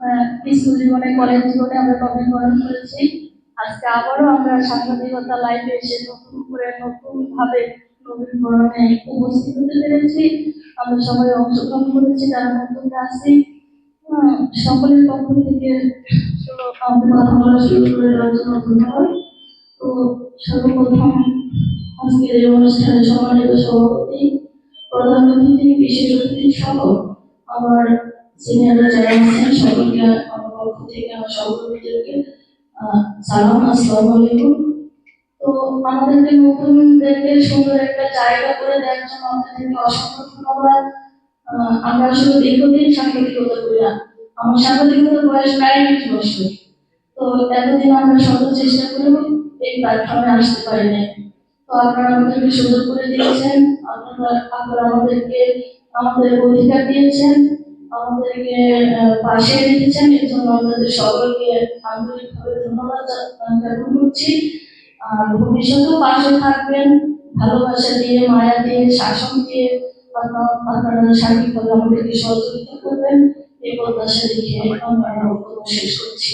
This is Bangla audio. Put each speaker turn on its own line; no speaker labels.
আহ, স্কুল জীবনে কলেজ জীবনে আমরা নবীকরণ করেছি। আজকে আবারও আমরা সাংবাদিকতা লাইভে এসে নতুন করে নতুন ভাবে নবীকরণে উপস্থিত হতে পেরেছি। আমরা সবাই অংশগ্রহণ করেছি যারা নতুন আছি আহ, সকলের পক্ষ থেকে বলা শুরু করে দেওয়ার তো সর্বপ্রথম আজকের এই অনুষ্ঠানে সম্মানিত সভাপতি প্রধান অতিথি বিশেষ অতিথি সহ আমার সিনিয়ররা যারা আছেন সকলকে আমার পক্ষ থেকে, আমার সহকর্মীদেরকে সালাম, আসসালামু আলাইকুম। তো আমাদেরকে নতুনদেরকে সুন্দর একটা জায়গা করে দেওয়ার জন্য আপনাদেরকে অসংখ্য ধন্যবাদ। আমরা আসলে দীর্ঘদিন সাংবাদিকতা করি না। আমার সাংবাদিকতার বয়স প্রায় বিশ বছর। তো এতদিন আমরা শত চেষ্টা করেও এই প্ল্যাটফর্মে আসতে পারি নাই। তো আপনারা আমাদেরকে সুযোগ করে দিয়েছেন আপনারা আপনারা আমাদেরকে আমাদের অধিকার দিয়েছেন। আমাদেরকে পাশে রেখেছেন, এর জন্য আপনাদের সকলকে আন্তরিকভাবে ধন্যবাদ জ্ঞাপন করছি আর ভবিষ্যতেও পাশে থাকবেন, ভালোবাসা দিয়ে, মায়া দিয়ে, শাসন দিয়ে আপনারা সার্বিকভাবে আমাদেরকে সহযোগিতা করবেন। এই প্রত্যাশা রেখে আমরা শেষ করছি।